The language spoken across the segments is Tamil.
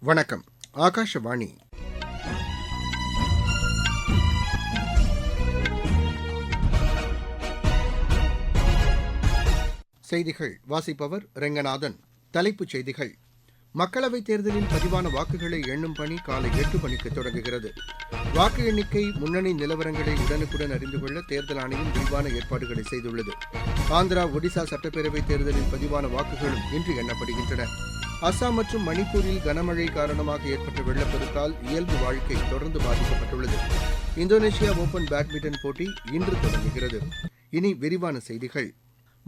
வணக்கம். ஆகாஷவாணி. செய்திகள். வாசிப்பவர் ரெங்கநாதன். தலைப்புச் செய்திகள். மக்களவைத் தேர்தலில் பதிவான வாக்குகளை எண்ணும் பணி காலை எட்டு மணிக்கு தொடங்குகிறது. வாக்கு எண்ணிக்கை முன்னணி நிலவரங்களை உடனுக்குடன் அறிந்து கொள்ள தேர்தல் ஆணையம் விரிவான ஏற்பாடுகளை செய்துள்ளது. ஆந்திரா ஒடிசா சட்டப்பேரவைத் தேர்தலில் பதிவான வாக்குகளும் இன்று எண்ணப்படுகின்றன. அஸ்ஸாம் மற்றும் மணிப்பூரில் கனமழை காரணமாக ஏற்பட்ட வெள்ளப்பெருக்கால் இயல்பு வாழ்க்கை தொடர்ந்து பாதிக்கப்பட்டுள்ளது. இந்தோனேஷியா ஓபன் பேட்மிண்டன் போட்டி இன்று தொடங்குகிறது. இனி விரிவான செய்திகள்.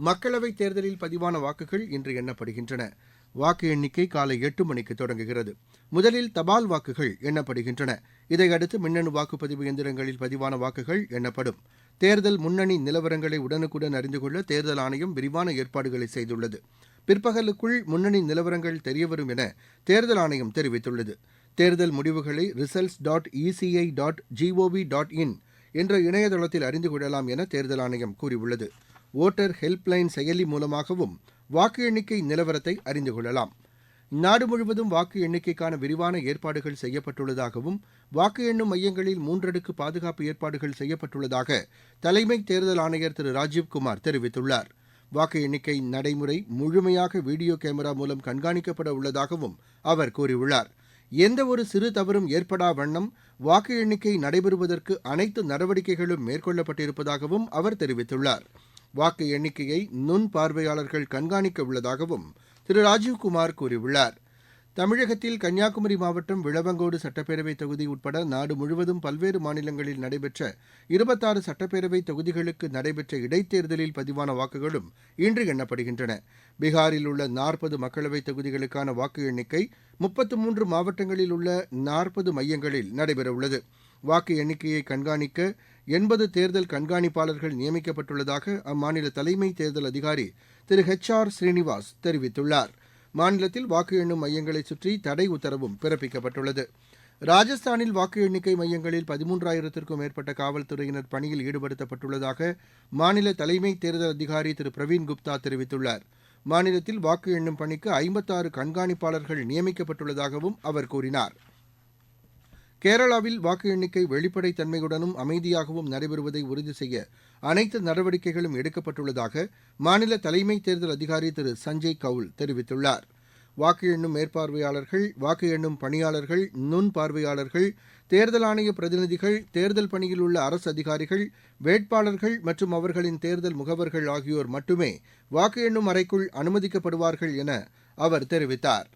மக்களவைத் தேர்தலில் பதிவான வாக்குகள் இன்று எண்ணப்படுகின்றன. வாக்கு எண்ணிக்கை காலை எட்டு மணிக்கு தொடங்குகிறது. முதலில் தபால் வாக்குகள் எண்ணப்படுகின்றன. இதையடுத்து மின்னணு வாக்குப்பதிவு எந்திரங்களில் பதிவான வாக்குகள் எண்ணப்படும். தேர்தல் முன்னணி நிலவரங்களை உடனுக்குடன் அறிந்து கொள்ள தேர்தல் ஆணையம் விரிவான ஏற்பாடுகளை செய்துள்ளது. பிற்பகலுக்குள் முன்னணி நிலவரங்கள் தெரியவரும் என தேர்தல் ஆணையம் தெரிவித்துள்ளது. தேர்தல் முடிவுகளை results dot ECI dot GOV dot in என்ற இணையதளத்தில் அறிந்து கொள்ளலாம் என தேர்தல் ஆணையம் கூறியுள்ளது. ஓட்டர் ஹெல்ப்லைன் செயலி மூலமாகவும் வாக்கு எண்ணிக்கை நிலவரத்தை அறிந்து கொள்ளலாம். நாடு முழுவதும் வாக்கு எண்ணிக்கைக்கான விரிவான ஏற்பாடுகள் செய்யப்பட்டுள்ளதாகவும் வாக்கு எண்ணும் மையங்களில் மூன்றடுக்கு பாதுகாப்பு ஏற்பாடுகள் செய்யப்பட்டுள்ளதாக தலைமை தேர்தல் ஆணையர் திரு. ராஜீவ்குமார் தெரிவித்துள்ளார். வாக்கு எண்ணிக்கை நடைமுறை முழுமையாக வீடியோ கேமரா மூலம் கண்காணிக்கப்பட உள்ளதாகவும் அவர் கூறியுள்ளார். எந்த ஒரு சிறு தவறும் ஏற்படா வண்ணம் வாக்கு எண்ணிக்கை நடைபெறுவதற்கு அனைத்து நடவடிக்கைகளும் மேற்கொள்ளப்பட்டிருப்பதாகவும் அவர் தெரிவித்துள்ளார். வாக்கு எண்ணிக்கையை நுண் பார்வையாளர்கள் கண்காணிக்க உள்ளதாகவும் திரு. ராஜீவ்குமார் கூறியுள்ளார். தமிழகத்தில் கன்னியாகுமரி மாவட்டம் விளவங்கோடு சட்டப்பேரவைத் தொகுதி உட்பட நாடு முழுவதும் பல்வேறு மாநிலங்களில் நடைபெற்ற இருபத்தாறு சட்டப்பேரவைத் தொகுதிகளுக்கு நடைபெற்ற இடைத்தேர்தலில் பதிவான வாக்குகளும் இன்று எண்ணப்படுகின்றன. பீகாரில் உள்ள நாற்பது மக்களவைத் தொகுதிகளுக்கான வாக்கு எண்ணிக்கை முப்பத்து மூன்று மாவட்டங்களில் உள்ள நாற்பது மையங்களில் நடைபெறவுள்ளது வாக்கு எண்ணிக்கையை கண்காணிக்க எண்பது தேர்தல் கண்காணிப்பாளர்கள் நியமிக்கப்பட்டுள்ளதாக அம்மாநில தலைமை தேர்தல் அதிகாரி திரு ஹெச் ஆர் ஸ்ரீனிவாஸ் தெரிவித்துள்ளார். மாநிலத்தில் வாக்கு எண்ணும் மையங்களை சுற்றி தடை உத்தரவும் பிறப்பிக்கப்பட்டுள்ளது. ராஜஸ்தானில் வாக்கு எண்ணிக்கை மையங்களில் பதிமூன்றாயிரத்திற்கும் மேற்பட்ட காவல்துறையினர் பணியில் ஈடுபடுத்தப்பட்டுள்ளதாக மாநில தலைமை தேர்தல் அதிகாரி திரு. பிரவீன் குப்தா தெரிவித்துள்ளார். மாநிலத்தில் வாக்கு எண்ணும் பணிக்கு ஐம்பத்தாறு கண்காணிப்பாளர்கள் நியமிக்கப்பட்டுள்ளதாகவும் அவர் கூறினார். கேரளாவில் வாக்கு எண்ணிக்கை வெளிப்படைத் தன்மையுடனும் அமைதியாகவும் நடைபெறுவதை உறுதி செய்ய அனைத்து நடவடிக்கைகளும் எடுக்கப்பட்டுள்ளதாக மாநில தலைமை தேர்தல் அதிகாரி திரு சஞ்சய் கவுல் தெரிவித்துள்ளார். வாக்கு எண்ணும் மேற்பார்வையாளர்கள் வாக்கு எண்ணும் பணியாளர்கள் நுண் பார்வையாளர்கள் தேர்தல் ஆணைய பிரதிநிதிகள் தேர்தல் பணியில் உள்ள அரசு அதிகாரிகள் வேட்பாளர்கள் மற்றும் அவர்களின் தேர்தல் முகவர்கள் ஆகியோர் மட்டுமே வாக்கு எண்ணும் அறைக்குள் அனுமதிக்கப்படுவார்கள் என அவர் தெரிவித்தார்.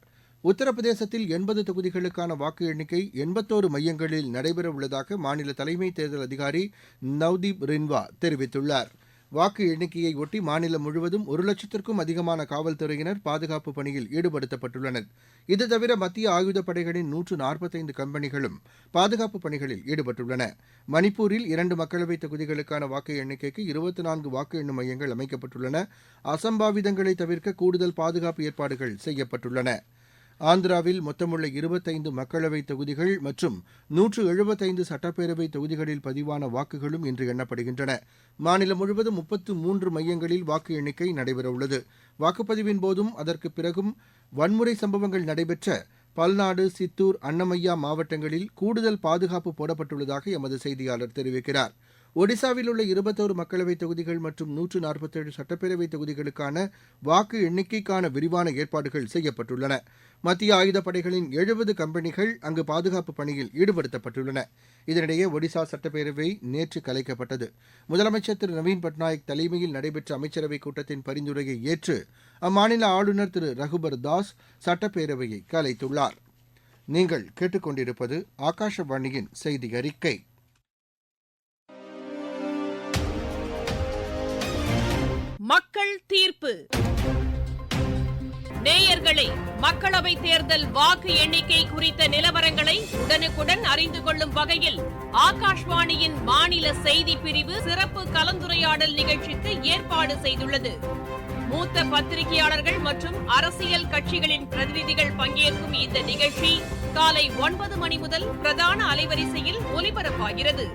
உத்தரப்பிரதேசத்தில் எண்பது தொகுதிகளுக்கான வாக்கு எண்ணிக்கை எண்பத்தோரு மையங்களில் நடைபெற உள்ளதாக மாநில தலைமை தேர்தல் அதிகாரி நவ்தீப் ரின்வா தெரிவித்துள்ளார். வாக்கு எண்ணிக்கையை ஒட்டி மாநிலம் முழுவதும் ஒரு லட்சத்திற்கும் அதிகமான காவல்துறையினர் பாதுகாப்பு பணியில் ஈடுபடுத்தப்பட்டுள்ளனர். இது தவிர மத்திய ஆயுதப் படைகளின் நூற்று நாற்பத்தைந்து கம்பெனிகளும் பாதுகாப்பு பணிகளில் ஈடுபட்டுள்ளன. மணிப்பூரில் இரண்டு மக்களவைத் தொகுதிகளுக்கான வாக்கு எண்ணிக்கைக்கு இருபத்தி நான்கு வாக்கு எண்ணும் மையங்கள் அமைக்கப்பட்டுள்ளன. அசம்பாவிதங்களை தவிர்க்க கூடுதல் பாதுகாப்பு ஏற்பாடுகள் செய்யப்பட்டுள்ளன. ஆந்திராவில் மொத்தமுள்ள இருபத்தைந்து மக்களவைத் தொகுதிகள் மற்றும் நூற்று எழுபத்தைந்து சட்டப்பேரவை தொகுதிகளில் பதிவான வாக்குகளும் இன்று எண்ணப்படுகின்றன. மாநிலம் முழுவதும் முப்பத்து மூன்று மையங்களில் வாக்கு எண்ணிக்கை நடைபெறவுள்ளது. வாக்குப்பதிவின் போதும் அதற்கு பிறகும் வன்முறை சம்பவங்கள் நடைபெற்ற பல்நாடு சித்தூர் அன்னமையா மாவட்டங்களில் கூடுதல் பாதுகாப்பு போடப்பட்டுள்ளதாக எமது செய்தியாளர் தெரிவிக்கிறார். ஒடிசாவில் உள்ள இருபத்தோரு மக்களவைத் தொகுதிகள் மற்றும் நூற்று நாற்பத்தேழு சட்டப்பேரவைத் தொகுதிகளுக்கான வாக்கு எண்ணிக்கைக்கான விரிவான ஏற்பாடுகள் செய்யப்பட்டுள்ளன. மத்திய ஆயுதப்படைகளின் எழுபது கம்பெனிகள் அங்கு பாதுகாப்பு பணியில் ஈடுபடுத்தப்பட்டுள்ளன. இதனிடையே ஒடிசா சட்டப்பேரவை நேற்று கலைக்கப்பட்டது. முதலமைச்சர் திரு நவீன் பட்நாயக் தலைமையில் நடைபெற்ற அமைச்சரவைக் கூட்டத்தின் பரிந்துரையை ஏற்று அம்மாநில ஆளுநர் திரு ரகுபர் தாஸ் சட்டப்பேரவையை கலைத்துள்ளார். நீங்கள் கேட்டுக்கொண்டிருப்பது ஆகாஷவாணியின் செய்தி அறிக்கை மக்கள் தீர்ப்பு. நேயர்களே மக்களவை தேர்தல் வாக்கு எண்ணிக்கை குறித்த நிலவரங்களை உடனுக்குடன் அறிந்து கொள்ளும் வகையில் ஆகாஷ்வாணியின் மாநில செய்தி பிரிவு சிறப்பு கலந்துரையாடல் நிகழ்ச்சிக்கு ஏற்பாடு செய்துள்ளது. மூத்த பத்திரிகையாளர்கள் மற்றும் அரசியல் கட்சிகளின் பிரதிநிதிகள் பங்கேற்கும் இந்த நிகழ்ச்சி காலை ஒன்பது மணி முதல் பிரதான அலைவரிசையில் ஒலிபரப்பாகிறது.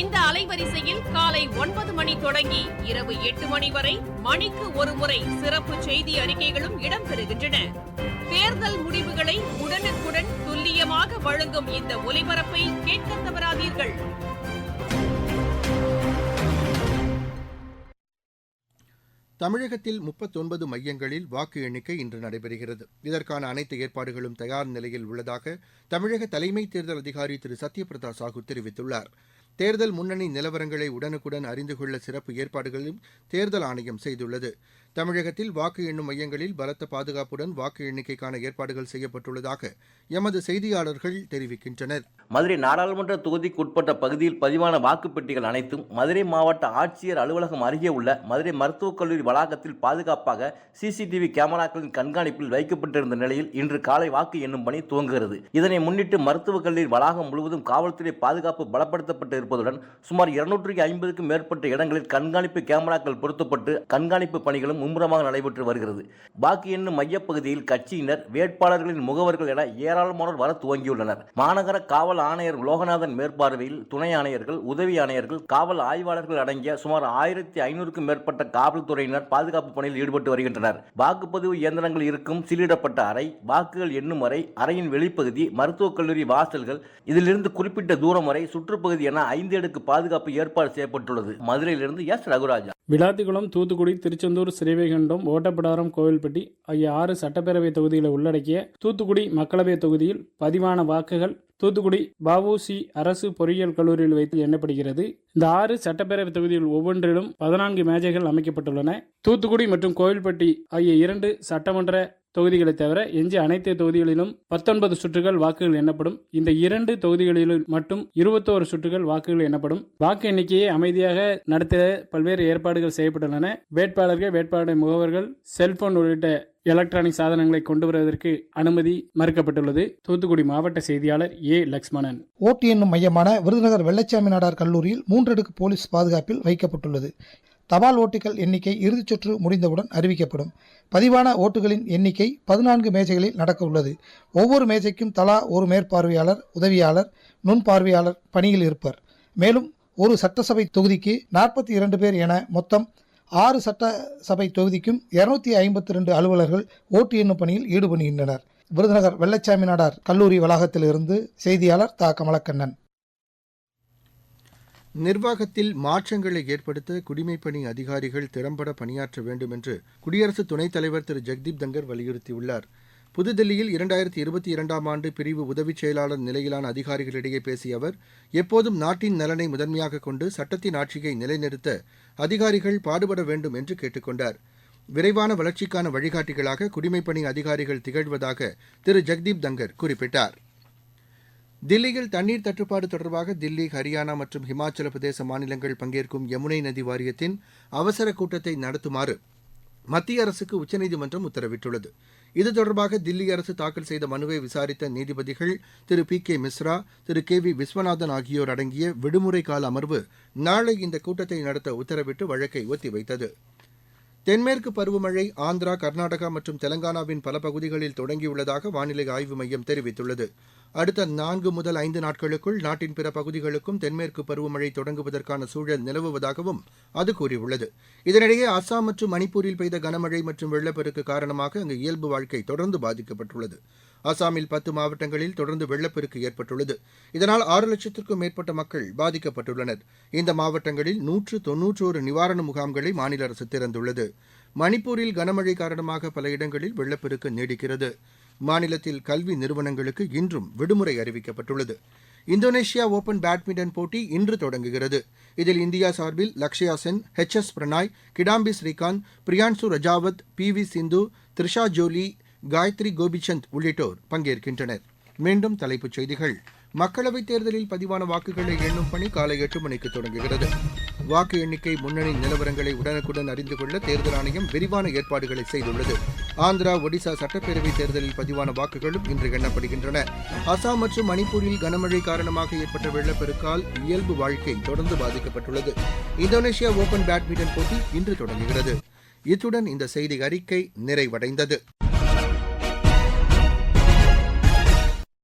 இந்த அலைவரிசையில் காலை ஒன்பது மணி தொடங்கி இரவு எட்டு மணி வரை மணிக்கு ஒருமுறை சிறப்பு செய்தி அறிக்கைகளும் இடம்பெறுகின்றன. தேர்தல் முடிவுகளை உடனுக்குடன் துல்லியமாக வழங்கும் இந்த ஒலிபரப்பை கேட்க தவறாதீர்கள் தமிழகத்தில் முப்பத்தொன்பது மையங்களில் வாக்கு எண்ணிக்கை இன்று நடைபெறுகிறது. இதற்கான அனைத்து ஏற்பாடுகளும் தயார் நிலையில் உள்ளதாக தமிழக தலைமை தேர்தல் அதிகாரி திரு. சத்யபிரதா சாஹூ தெரிவித்துள்ளார். தேர்தல் முன்னணி நிலவரங்களை உடனுக்குடன் அறிந்து கொள்ள சிறப்பு ஏற்பாடுகளையும் தேர்தல் ஆணையம் செய்துள்ளது. தமிழகத்தில் வாக்கு எண்ணும் மையங்களில் பலத்த பாதுகாப்புடன் வாக்கு எண்ணிக்கைக்கான ஏற்பாடுகள் செய்யப்பட்டுள்ளதாக எமது செய்தியாளர்கள் தெரிவிக்கின்றனர். மதுரை நாடாளுமன்ற தொகுதிக்கு உட்பட்ட பகுதியில் பதிவான வாக்குப்பெட்டிகள் அனைத்தும் மதுரை மாவட்ட ஆட்சியர் அலுவலகம் அருகே உள்ள மதுரை மருத்துவக் கல்லூரி வளாகத்தில் பாதுகாப்பாக சிசிடிவி கேமராக்களின் கண்காணிப்பில் வைக்கப்பட்டிருந்த நிலையில் இன்று காலை வாக்கு எண்ணும் பணி துவங்குகிறது. இதனை முன்னிட்டு மருத்துவக் கல்லூரி வளாகம் முழுவதும் காவல்துறை பாதுகாப்பு பலப்படுத்தப்பட்டு இருப்பதுடன் சுமார் இருநூற்றி ஐம்பதுக்கும் மேற்பட்ட இடங்களில் கண்காணிப்பு கேமராக்கள் பொருத்தப்பட்டு கண்காணிப்பு பணிகளும் மும்முரமாக நடைபெற்று வருகிறது. பாக்கி என்னும் மையப்பகுதியில் கட்சியினர் வேட்பாளர்களின் முகவர்கள் என ஏராளமானோர் வர துவங்கியுள்ளனர். மாநகர காவல் ஆணையர் லோகநாதன் மேற்பார்வையில் துணை ஆணையர்கள் உதவி ஆணையர்கள் காவல் ஆய்வாளர்கள் அடங்கிய சுமார் ஆயிரத்தி ஐநூறுக்கும் மேற்பட்ட காவல்துறையினர் பாதுகாப்பு பணியில் ஈடுபட்டு வருகின்றனர். வாக்குப்பதிவு இயந்திரங்கள் இருக்கும் சீலிடப்பட்ட அறை வாக்குகள் எண்ணும் அறை அறையின் வெளிப்பகுதி மருத்துவக் கல்லூரி வாசல்கள் இதிலிருந்து குறிப்பிட்ட தூரம் வரை சுற்றுப்பகுதி என ஐந்து அடுக்கு பாதுகாப்பு ஏற்பாடு செய்யப்பட்டுள்ளது. மதுரையிலிருந்து எஸ். ரகுராஜா. விளாத்திக்குளம் தூத்துக்குடி திருச்செந்தூர் ஸ்ரீவைகுண்டம் ஓட்டப்பிடாரம் கோவில்பட்டி ஆகிய ஆறு சட்டப்பேரவை தொகுதிகளை உள்ளடக்கிய தூத்துக்குடி மக்களவை தொகுதியில் பதிவான வாக்குகள் தூத்துக்குடி பாவுசி அரசு பொறியியல் கல்லூரியில் வைத்து எண்ணப்படுகிறது. இந்த ஆறு சட்டப்பேரவை தொகுதிகள் ஒவ்வொன்றிலும் பதினான்கு மேஜைகள் அமைக்கப்பட்டுள்ளன. தூத்துக்குடி மற்றும் கோவில்பட்டி ஆகிய இரண்டு சட்டமன்ற தொகுதிகளை தவிர எஞ்சிய அனைத்து தொகுதிகளிலும் பத்தொன்பது சுற்றுகள் வாக்குகள் எண்ணப்படும். இந்த இரண்டு தொகுதிகளிலும் மட்டும் இருபத்தோரு சுற்றுகள் வாக்குகள் எண்ணப்படும். வாக்கு எண்ணிக்கையை அமைதியாக நடத்த பல்வேறு ஏற்பாடுகள் செய்யப்பட்டுள்ளன. வேட்பாளர்கள் வேட்பாளர் முகவர்கள் செல்போன் உள்ளிட்ட எலக்ட்ரானிக் சாதனங்களை கொண்டு வருவதற்கு அனுமதி மறுக்கப்பட்டுள்ளது. தூத்துக்குடி மாவட்ட செய்தியாளர் ஏ. லக்ஷ்மணன். ஓட்டு எண்ணும் மையமான விருதுநகர் வெள்ளச்சாமி நாடார் கல்லூரியில் மூன்றடுக்கு போலீஸ் பாதுகாப்பில் வைக்கப்பட்டுள்ளது. தபால் ஓட்டுகள் எண்ணிக்கை இறுதிச் சுற்று முடிந்தவுடன் அறிவிக்கப்படும். பதிவான ஓட்டுகளின் எண்ணிக்கை பதினான்கு மேஜைகளில் நடக்க உள்ளது. ஒவ்வொரு மேஜைக்கும் தலா ஒரு மேற்பார்வையாளர் உதவியாளர் நுண்பார்வையாளர் பணியில் இருப்பர். மேலும் ஒரு சட்டசபை தொகுதிக்கு நாற்பத்தி இரண்டு பேர் என மொத்தம் ஆறு சட்டசபை தொகுதிக்கும் இருநூத்தி ஐம்பத்தி ரெண்டு அலுவலர்கள் ஓட்டு எண்ணும் பணியில் ஈடுபடுகின்றனர் விருதுநகர் வெள்ளச்சாமி நாடார் கல்லூரி வளாகத்திலிருந்து செய்தியாளர் தா. கமலக்கண்ணன். நிர்வாகத்தில் மாற்றங்களை ஏற்படுத்த குடிமைப்பணி அதிகாரிகள் திறம்பட பணியாற்ற வேண்டும் என்று குடியரசு துணைத் தலைவர் திரு. ஜெக்தீப் தங்கர் வலியுறுத்தியுள்ளார். புதுதில்லியில் இரண்டாயிரத்தி இருபத்தி இரண்டாம் ஆண்டு பிரிவு உதவிச் செயலாளர் நிலையிலான அதிகாரிகளிடையே பேசிய அவர் எப்போதும் நாட்டின் நலனை முதன்மையாக கொண்டு சட்டத்தின் ஆட்சியை நிலைநிறுத்த அதிகாரிகள் பாடுபட வேண்டும் என்று கேட்டுக்கொண்டார் விரைவான வளர்ச்சிக்கான வழிகாட்டிகளாக குடிமைப்பணி அதிகாரிகள் திகழ்வதாக திரு. ஜெக்தீப் தங்கர் குறிப்பிட்டார். தில்லியில் தண்ணீர் தட்டுப்பாடு தொடர்பாக தில்லி ஹரியானா மற்றும் ஹிமாச்சல பிரதேச மாநிலங்கள் பங்கேற்கும் யமுனை நதி வாரியத்தின் அவசர கூட்டத்தை நடத்துமாறு மத்திய அரசுக்கு உச்சநீதிமன்றம் உத்தரவிட்டுள்ளது. இது தொடர்பாக தில்லி அரசு தாக்கல் செய்த மனுவை விசாரித்த நீதிபதிகள் Thiru P K Mishra Thiru K V Viswanathan ஆகியோர் அடங்கிய விடுமுறை கால அமர்வு நாளை இந்த கூட்டத்தை நடத்த உத்தரவிட்டு வழக்கை ஒத்திவைத்தது. தென்மேற்கு பருவமழை ஆந்திரா கர்நாடகா மற்றும் தெலங்கானாவின் பல பகுதிகளில் தொடங்கியுள்ளதாக வானிலை ஆய்வு மையம் தெரிவித்துள்ளது. அடுத்த நான்கு முதல் ஐந்து நாட்களுக்குள் நாட்டின் பிற பகுதிகளுக்கும் தென்மேற்கு பருவமழை தொடங்குவதற்கான சூழல் நிலவுவதாகவும் அது கூறியுள்ளது. இதனிடையே அஸ்ஸாம் மற்றும் மணிப்பூரில் பெய்த கனமழை மற்றும் வெள்ளப்பெருக்கு காரணமாக அங்கு இயல்பு வாழ்க்கை தொடர்ந்து பாதிக்கப்பட்டுள்ளது. அசாமில் பத்து மாவட்டங்களில் தொடர்ந்து வெள்ளப்பெருக்கு ஏற்பட்டுள்ளது. இதனால் ஆறு லட்சத்திற்கும் மேற்பட்ட மக்கள் பாதிக்கப்பட்டுள்ளனர். இந்த மாவட்டங்களில் நூற்று தொன்னூற்றோரு நிவாரண முகாம்களை மாநில அரசு திறந்துள்ளது. மணிப்பூரில் கனமழை காரணமாக பல இடங்களில் வெள்ளப்பெருக்கு நீடிக்கிறது. மாநிலத்தில் கல்வி நிறுவனங்களுக்கு இன்றும் விடுமுறை அறிவிக்கப்பட்டுள்ளது. இந்தோனேஷியா ஓபன் பேட்மிண்டன் போட்டி இன்று தொடங்குகிறது. இதில் இந்தியா சார்பில் Lakshya Sen H S Prannoy Kidambi Srikanth Priyanshu Rajawat P V Sindhu Treesa Jolly Gayatri Gopichand உள்ளிட்டோர் பங்கேற்கின்றனர். மீண்டும் தலைப்புச் செய்திகள். மக்களவைத் தேர்தலில் பதிவான வாக்குகளை எண்ணும் பணி காலை எட்டு மணிக்கு தொடங்குகிறது. வாக்கு எண்ணிக்கை முன்னணி நிலவரங்களை உடனுக்குடன் அறிந்து கொள்ள தேர்தல் ஆணையம் விரிவான ஏற்பாடுகளை செய்துள்ளது. ஆந்திரா ஒடிசா சட்டப்பேரவைத் தேர்தலில் பதிவான வாக்குகளும் இன்று எண்ணப்படுகின்றன. அசாம் மற்றும் மணிப்பூரில் கனமழை காரணமாக ஏற்பட்ட வெள்ளப்பெருக்கால் இயல்பு வாழ்க்கை தொடர்ந்து பாதிக்கப்பட்டுள்ளது. இந்தோனேஷியா ஓபன் பேட்மிண்டன் போட்டி இன்று தொடங்குகிறது. இத்துடன் இந்த செய்தி அறிக்கை நிறைவடைந்தது.